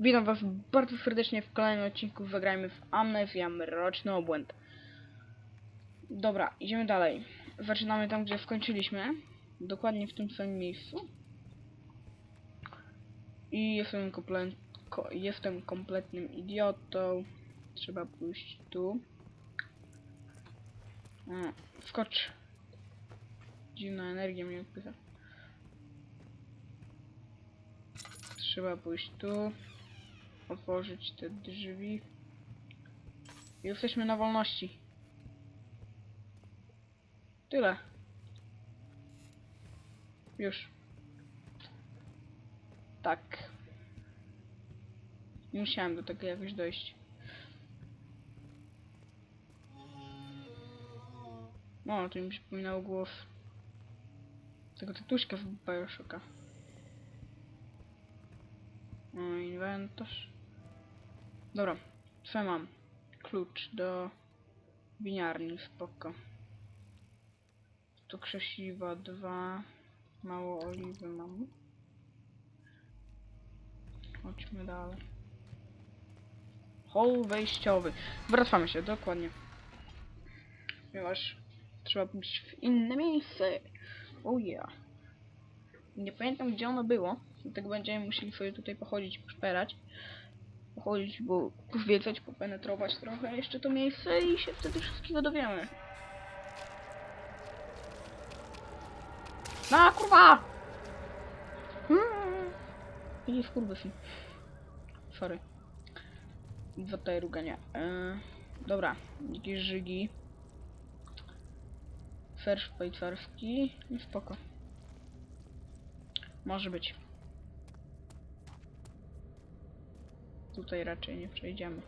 Witam was bardzo serdecznie w kolejnym odcinku Zagrajmy w Amnesia Mroczny Obłęd. Dobra, idziemy dalej. Zaczynamy tam, gdzie skończyliśmy. Dokładnie w tym samym miejscu. I jestem, komple ko jestem kompletnym idiotą. Trzeba pójść tu. A, skocz. Dziwna energia mnie odpycha. Trzeba pójść tu. Otworzyć te drzwi. I jesteśmy na wolności. Tyle. Już. Tak. Nie musiałem do tego jakoś dojść. O, to mi przypominało głos tego tatuśka z Bioshocka. O, inwentarz. Dobra, co mam? Klucz do winiarni, spoko. Tu krzesiwa dwa. Mało oliwy mam. Chodźmy dalej. Hol wejściowy. Wracamy się, dokładnie. Ponieważ trzeba pójść w inne miejsce. Oh yeah. Nie pamiętam gdzie ono było. Dlatego będziemy musieli sobie tutaj pochodzić, poszperać. Pochodzić, bo zwiedzać, popenetrować trochę jeszcze to miejsce i się wtedy wszystkiego dowiemy. Na kurwa! Hmm. I skurwysy. Sorry. Za te rugania. Eee, dobra, jakieś żygi. Ser szwajcarski. No spoko. Może być. Tutaj raczej nie przejdziemy.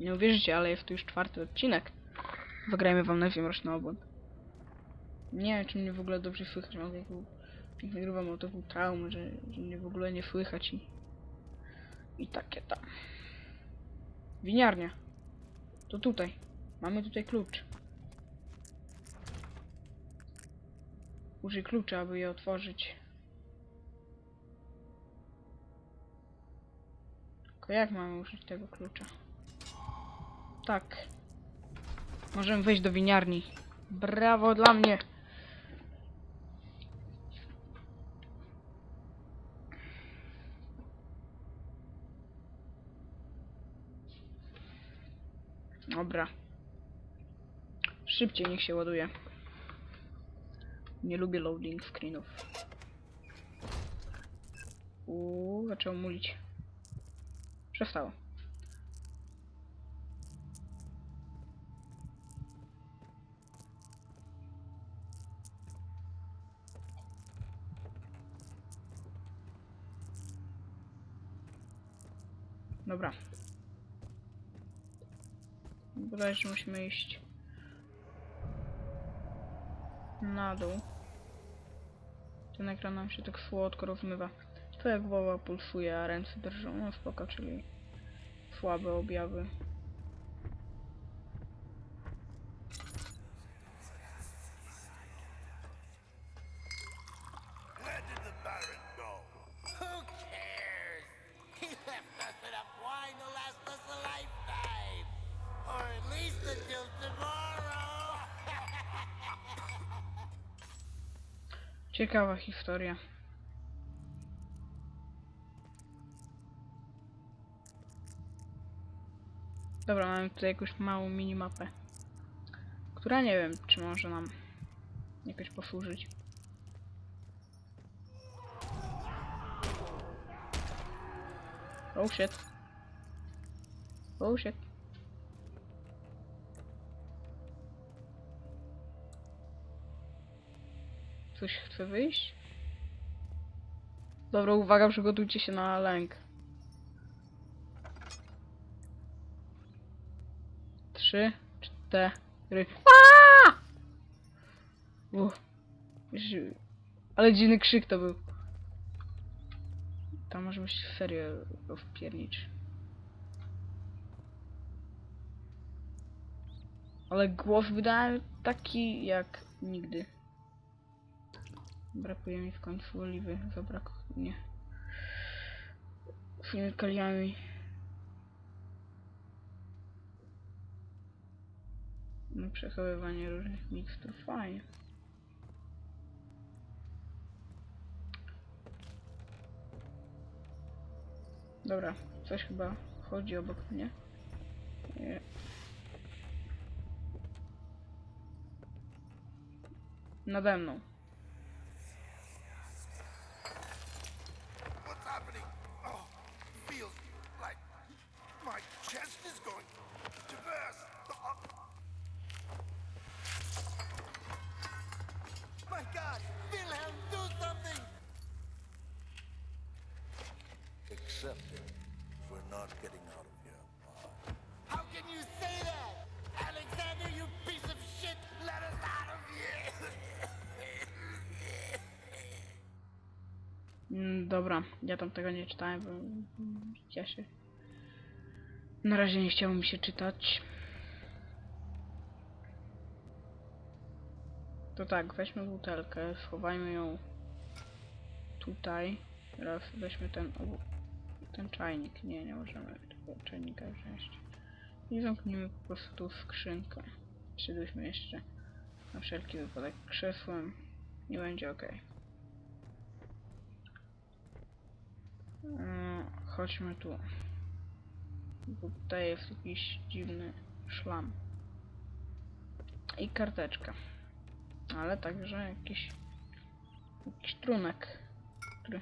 Nie uwierzycie, ale jest tu już czwarty odcinek. Zagrajmy wam na mroczny obłęd. Nie wiem, czy mnie w ogóle dobrze słychać. Mam taką... Jak nagrywam, mam taką traumę, że, że mnie w ogóle nie słychać i... I takie tam. Winiarnia. To tutaj. Mamy tutaj klucz. Użyj klucza, aby je otworzyć. Tylko jak mamy użyć tego klucza? Tak. Możemy wejść do winiarni. Brawo dla mnie! Dobra. Szybciej niech się ładuje. Nie lubię loading screenów. Uuu, zaczął mulić. Przestało. Dobra. Bodajże musimy iść na dół. Ten ekran nam się tak słodko rozmywa. Twoja głowa pulsuje, a ręce drżą. No spoko, czyli słabe objawy. Where did Dobra, mamy tutaj jakąś małą minimapę. Która nie wiem, czy może nam jakoś posłużyć. Oh shit. Oh shit. Coś chce wyjść? Dobra, uwaga, przygotujcie się na lęk. Trzy, cztery. Uff. Ale dziwny krzyk to był. Tam może być serio wpiernicz. Ale głos wydałem taki jak nigdy. Brakuje mi w końcu oliwy, zabrakło mnie. chemikaliami. No, przechowywanie różnych mikstur, fajnie. Dobra, coś chyba chodzi obok mnie. Nie. Nade mną. Dobra, ja tam tego nie czytałem, bo mm, ja się... Na razie nie chciało mi się czytać. To tak, weźmy butelkę, schowajmy ją tutaj. Teraz weźmy ten, ten czajnik. Nie, nie możemy tego czajnika wziąć. I zamknijmy po prostu skrzynkę. Przyszedłyśmy jeszcze na wszelki wypadek krzesłem. Nie będzie ok. Chodźmy tu. Bo tutaj jest jakiś dziwny szlam. I karteczka. Ale także jakiś jakiś trunek, który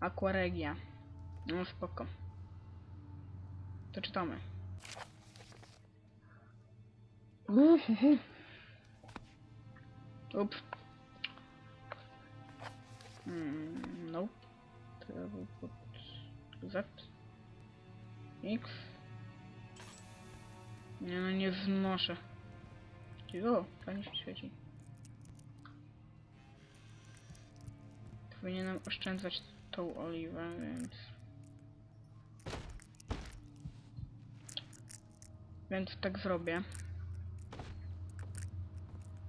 Aquaregia. No spoko. To czytamy. Ups. Mm, pod Z. X. Nie no, nie znoszę. O, fajnie się świeci. Powinienem oszczędzać tą oliwę, więc... Więc tak zrobię.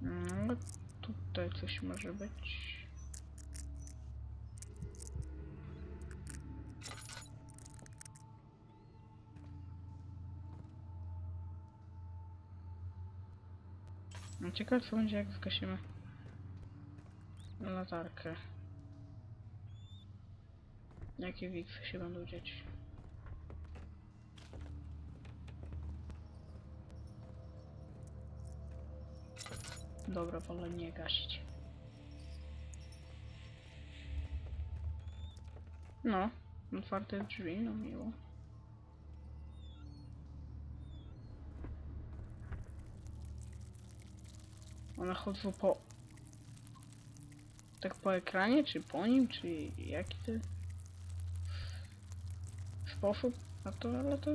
No, tutaj coś może być. No ciekawe co będzie jak zgasimy latarkę. Jakie wiksy się będą dziać. Dobra, wolę nie gasić. No, otwarte drzwi, no miło. One chodzą po... Tak po ekranie, czy po nim, czy jaki to sposób? A to, ale to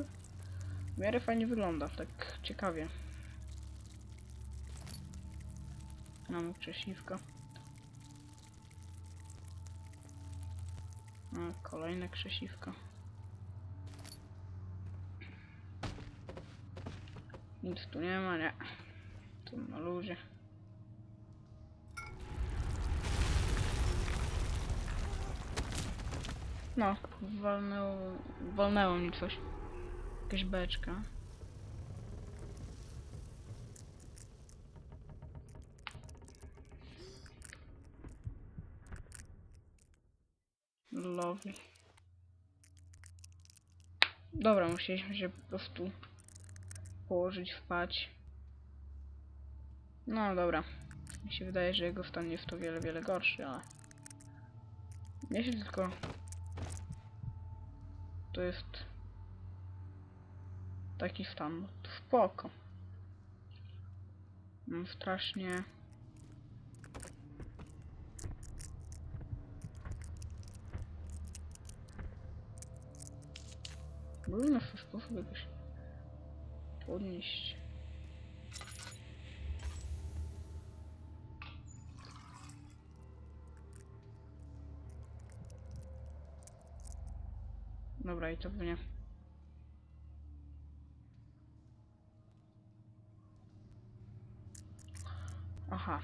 w miarę fajnie wygląda, tak ciekawie. Mamy krzesiwko. A, kolejne krzesiwko. Nic tu nie ma, nie. Tu na luzie. No, walnęło, walnęło mi coś. Jakaś beczka. Lovely. Dobra, musieliśmy się po prostu położyć, spać. No dobra. Mi się wydaje, że jego stan jest to wiele, wiele gorszy, ale... Jeśli tylko... To jest... Taki stan, spoko. Mam strasznie... Był na sposób jakoś podnieść. Dobra, i to mnie. Aha.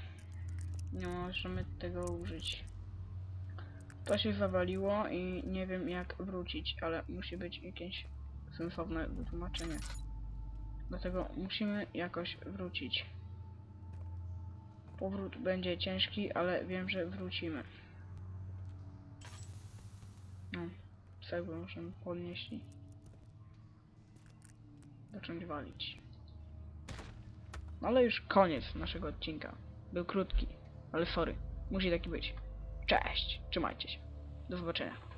Nie możemy tego użyć. To się zawaliło i nie wiem jak wrócić, ale musi być jakieś sensowne wytłumaczenie. Dlatego musimy jakoś wrócić. Powrót będzie ciężki, ale wiem, że wrócimy. No, cegłę możemy podnieść i zacząć walić. No ale już koniec naszego odcinka. Był krótki, ale sorry. Musi taki być. Cześć, trzymajcie się. Do zobaczenia.